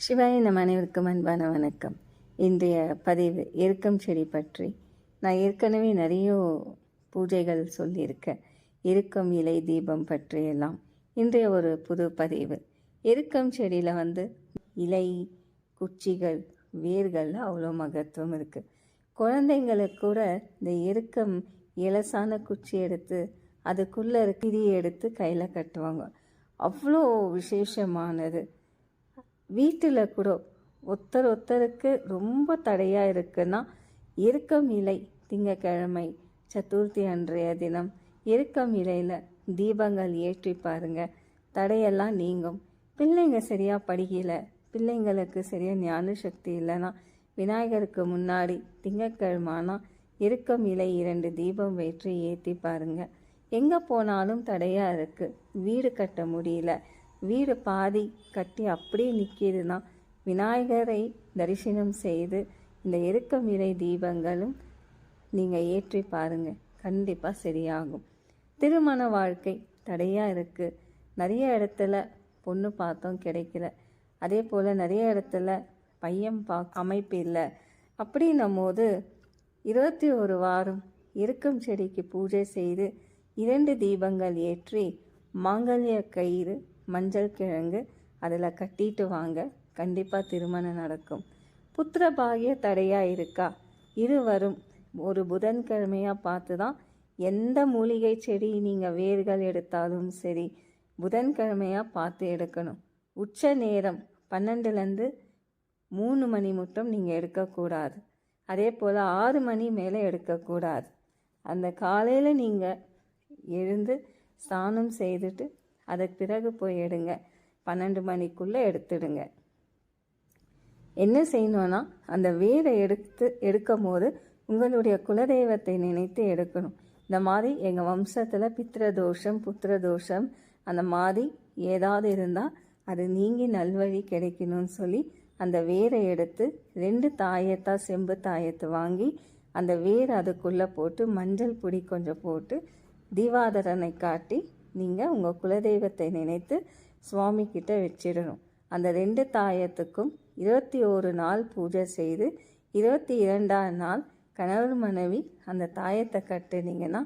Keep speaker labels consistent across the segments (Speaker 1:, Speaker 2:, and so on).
Speaker 1: சிவாய நம் அனைவருக்கும் அன்பான வணக்கம். இன்றைய பதிவு எருக்கம் செடி பற்றி. நான் ஏற்கனவே நிறைய பூஜைகள் சொல்லியிருக்கேன். எருக்கம் இலை தீபம் பற்றியெல்லாம். இன்றைய ஒரு புது பதிவு. எருக்கம் செடியில் வந்து இலை குச்சிகள் வேர்கள் அவ்வளோ மகத்துவம் இருக்குது குழந்தைங்களுக்கு கூட இந்த எருக்கம் இலசான குச்சி எடுத்து அதுக்குள்ளே கிரி எடுத்து கையில் கட்டுவாங்க. அவ்வளோ விசேஷமானது. வீட்டில் கூட ஒருத்தர் ஒருத்தருக்கு ரொம்ப தடையாக இருக்குன்னா இறுக்கம் இலை திங்கக்கிழமை சதுர்த்தி அன்றைய தினம் எருக்கம் இலையில் தீபங்கள் ஏற்றி பாருங்க. தடையெல்லாம் நீங்கும். பிள்ளைங்க சரியாக படிக்கல பிள்ளைங்களுக்கு சரியாக ஞான சக்தி இல்லைன்னா விநாயகருக்கு முன்னாடி திங்கக்கிழமானா எருக்கம் இலை இரண்டு தீபம் வெற்றி ஏற்றி பாருங்க. எங்கே போனாலும் தடையாக இருக்குது வீடு கட்ட முடியல. வீடு பாதி கட்டி அப்படியே நிற்கிதுன்னா விநாயகரை தரிசனம் செய்து இந்த எருக்கம் இறை தீபங்களும் நீங்கள் ஏற்றி பாருங்க. கண்டிப்பாக சரியாகும். திருமண வாழ்க்கை தடையாக இருக்குது நிறைய இடத்துல பொண்ணு பார்த்தோம் கிடைக்கல. அதே போல் நிறைய இடத்துல பையன் பா அமைப்பு இல்லை. அப்படின்னும் போது இருபத்தி ஒரு வாரம் இருக்கும் செடிக்கு பூஜை செய்து இரண்டு தீபங்கள் ஏற்றி மாங்கல்ய கயிறு மஞ்சள் கிழங்கு அதில் கட்டிட்டு வாங்க. கண்டிப்பாக திருமணம் நடக்கும். புத்திர பாகிய தடையாக இருக்கா? இருவரும் ஒரு புதன்கிழமையாக பார்த்து தான் எந்த மூலிகை செடி நீங்கள் வேர்கள் எடுத்தாலும் சரி புதன்கிழமையாக பார்த்து எடுக்கணும். உச்ச நேரம் பன்னெண்டுலேருந்து மூணு மணி மட்டும் நீங்கள் எடுக்கக்கூடாது. அதே போல் ஆறு மணி மேலே எடுக்கக்கூடாது. அந்த காலையில் நீங்கள் எழுந்து ஸ்நானம் செய்துட்டு அதுக்கு பிறகு போய் எடுங்க. பன்னெண்டு மணிக்குள்ளே எடுத்துடுங்க. என்ன செய்யணும்னா அந்த வேரை எடுத்து எடுக்கும் போது உங்களுடைய குலதெய்வத்தை நினைத்து எடுக்கணும். இந்த மாதிரி எங்கள் வம்சத்தில் பித்திர தோஷம் புத்திர தோஷம் அந்த மாதிரி ஏதாவது இருந்தால் அது நீங்கி நல்வழி கிடைக்கணும்னு சொல்லி அந்த வேரை எடுத்து ரெண்டு தாயத்தா செம்பு தாயத்தை வாங்கி அந்த வேர் அதுக்குள்ளே போட்டு மஞ்சள் பொடி கொஞ்சம் போட்டு தீவாதரனை காட்டி நீங்கள் உங்கள் குலதெய்வத்தை நினைத்து சுவாமி கிட்ட வச்சிடணும் அந்த ரெண்டு தாயத்துக்கும் இருபத்தி ஒரு நாள் பூஜை செய்து இருபத்தி இரண்டாம் நாள் கணவர் மனைவி அந்த தாயத்தை கட்டுனீங்கன்னா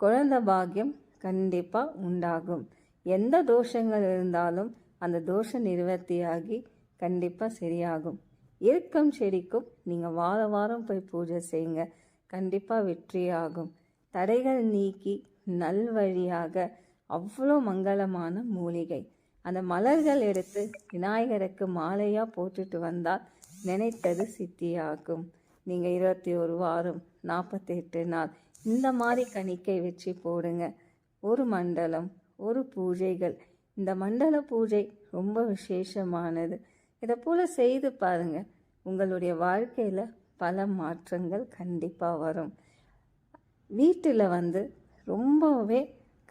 Speaker 1: குழந்த பாக்கியம் கண்டிப்பாக உண்டாகும். எந்த தோஷங்கள் இருந்தாலும் அந்த தோஷம் நிவர்த்தியாகி கண்டிப்பாக சரியாகும். எருக்கம் செடிக்கும் நீங்கள் வார வாரம் போய் பூஜை செய்யுங்க. கண்டிப்பாக வெற்றியாகும். தடைகள் நீக்கி நல்வழியாக அவ்வளோ மங்களமான மூலிகை. அந்த மலர்கள் எடுத்து விநாயகருக்கு மாலையாக போட்டுட்டு வந்தால் நினைத்தது சித்தியாகும். நீங்கள் இருபத்தி ஒரு வாரம் நாற்பத்தெட்டு நாள் இந்த மாதிரி கணிக்கை வச்சு போடுங்க. ஒரு மண்டலம் ஒரு பூஜைகள். இந்த மண்டல பூஜை ரொம்ப விசேஷமானது. இதை போல் செய்து பாருங்கள் உங்களுடைய வாழ்க்கையில் பல மாற்றங்கள் கண்டிப்பாக வரும். வீட்டில் வந்து ரொம்பவே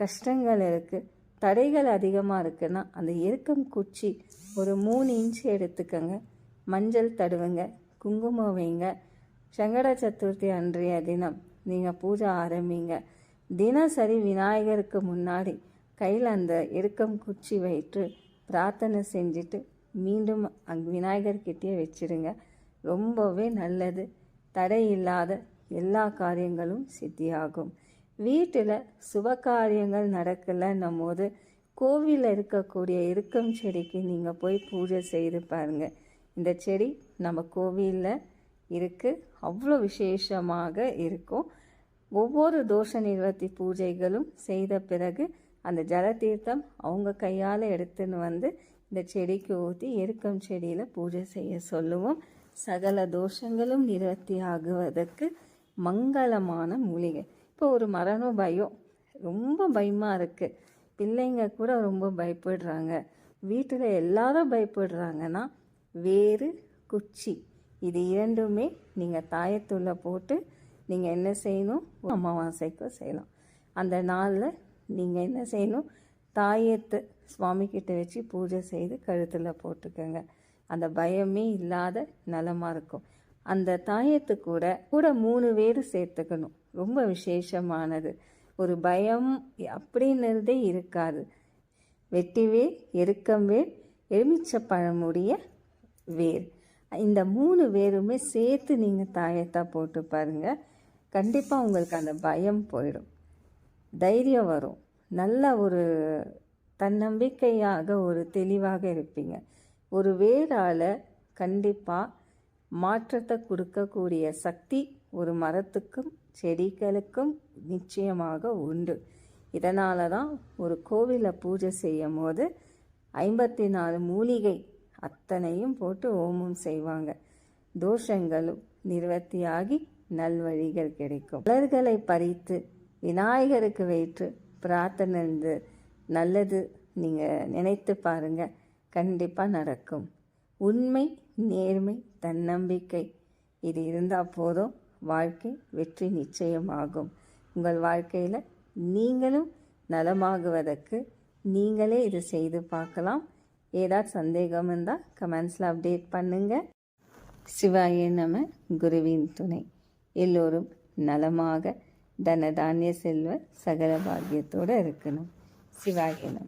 Speaker 1: கஷ்டங்கள் இருக்குது தடைகள் அதிகமாக இருக்குன்னா அந்த எருக்கம் குச்சி ஒரு மூணு இன்ச்சு எடுத்துக்கோங்க. மஞ்சள் தடுவுங்க குங்குமம் வைங்க. சங்கட சதுர்த்தி அன்றைய தினம் நீங்கள் பூஜை ஆரம்பிங்க. தினசரி விநாயகருக்கு முன்னாடி கையில் அந்த எருக்கம் குச்சி வைத்து பிரார்த்தனை செஞ்சுட்டு மீண்டும் அங் விநாயகர்கிட்டயே வச்சுருங்க. ரொம்பவே நல்லது. தடை இல்லாத எல்லா காரியங்களும் சித்தியாகும். வீட்டில் சுப காரியங்கள் நடக்கலைன்னும் போது கோவிலில் இருக்கக்கூடிய எருக்கம் செடிக்கு நீங்கள் போய் பூஜை செய்து பாருங்கள் இந்த செடி நம்ம கோவிலில் இருக்குது அவ்வளோ விசேஷமாக இருக்கும். ஒவ்வொரு தோஷ நிவர்த்தி பூஜைகளும் செய்த பிறகு அந்த ஜலதீர்த்தம் அவங்க கையால் எடுத்துன்னு வந்து இந்த செடிக்கு ஊற்றி எருக்கம் செடியில் பூஜை செய்ய சொல்லுவோம். சகல தோஷங்களும் நிவர்த்தி ஆகுவதற்கு மங்களமான மூலிகை. இப்போ ஒரு மரண பயம் ரொம்ப பயமாக இருக்குது பிள்ளைங்க கூட ரொம்ப பயப்படுறாங்க. வீட்டில் எல்லாரும் பயப்படுறாங்கன்னா வேறு குச்சி. இது இரண்டுமே நீங்கள் தாயத்துள்ள போட்டு நீங்கள் என்ன செய்யணும்? அமாவாசைக்கு செய்யலாம். அந்த நாளில் நீங்கள் என்ன செய்யணும்? தாயத்து சுவாமிக்கிட்ட வச்சு பூஜை செய்து கழுத்தில் போட்டுக்கோங்க. அந்த பயமே இல்லாத நலமாக இருக்கும். அந்த தாயத்து கூட கூட மூணு பேர் சேர்த்துக்கணும். ரொம்ப விசேஷமானது. ஒரு பயம் அப்படின்னதே இருக்காது. வெட்டிவே எருக்கம்வேர் எலுமிச்சப்பழமுடைய வேர் இந்த மூணு வேருமே சேர்த்து நீங்கள் தாயத்தா போட்டு பாருங்கள் கண்டிப்பாக உங்களுக்கு அந்த பயம் போயிடும். தைரியம் வரும். நல்ல ஒரு தன்னம்பிக்கையாக ஒரு தெளிவாக இருப்பீங்க. ஒரு வேரால் கண்டிப்பாக மாற்றத்தை கொடுக்கக்கூடிய சக்தி ஒரு மரத்துக்கும் செடிகளுக்கும் நிச்சயமாக உண்டு. இதனால தான் ஒரு கோவிலில் பூஜை செய்யும் போது ஐம்பத்தி நாலு மூலிகை அத்தனையும் போட்டு ஓமம் செய்வாங்க. தோஷங்களும் நிவர்த்தியாகி நல்வழிகள் கிடைக்கும். மலர்களை பறித்து விநாயகருக்கு வைத்து பிரார்த்தனை இருந்து நல்லது நீங்கள் நினைத்து பாருங்க. கண்டிப்பாக நடக்கும். உண்மை நேர்மை தன்னம்பிக்கை. இது இருந்தால் போதும். வாழ்க்கை வெற்றி நிச்சயமாகும். உங்கள் வாழ்க்கையில் நீங்களும் நலமாகுவதற்கு நீங்களே இதை செய்து பார்க்கலாம். ஏதாவது சந்தேகம் இருந்தால் கமெண்ட்ஸில் அப்டேட் பண்ணுங்கள் சிவாய நம குருவின் துணை. எல்லோரும் நலமாக தன தானிய செல்வ சகல பாக்கியத்தோடு இருக்கணும். சிவாய நம.